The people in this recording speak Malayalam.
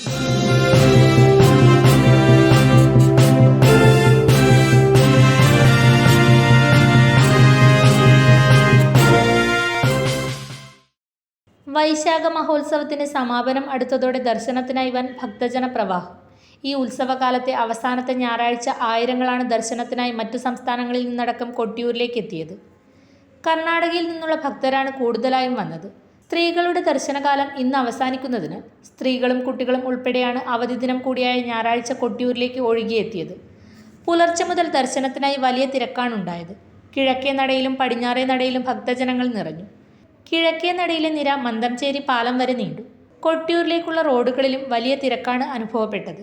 വൈശാഖ മഹോത്സവത്തിന് സമാപനം അടുത്തതോടെ ദർശനത്തിനായി വൻ ഭക്തജന പ്രവാഹം. ഈ ഉത്സവകാലത്തെ അവസാനത്തെ ഞായറാഴ്ച ആയിരങ്ങളാണ് ദർശനത്തിനായി മറ്റു സംസ്ഥാനങ്ങളിൽ നിന്നടക്കം കൊട്ടിയൂരിലേക്ക് എത്തിയത്. കർണാടകയിൽ നിന്നുള്ള ഭക്തരാണ് കൂടുതലായും വന്നത്. സ്ത്രീകളുടെ ദർശനകാലം ഇന്ന് അവസാനിക്കുന്നതിന് സ്ത്രീകളും കുട്ടികളും ഉൾപ്പെടെയാണ് അവധി ദിനം കൂടിയായ ഞായറാഴ്ച കൊട്ടിയൂരിലേക്ക് ഒഴുകിയെത്തിയത്. പുലർച്ചെ മുതൽ ദർശനത്തിനായി വലിയ തിരക്കാണുണ്ടായത് കിഴക്കേ നടയിലും പടിഞ്ഞാറേ നടയിലും ഭക്തജനങ്ങൾ നിറഞ്ഞു. കിഴക്കേ നടയിലെ നിര മന്തംചേരി പാലം വരെ നീണ്ടു. കൊട്ടിയൂരിലേക്കുള്ള റോഡുകളിലും വലിയ തിരക്കാണ് അനുഭവപ്പെട്ടത്.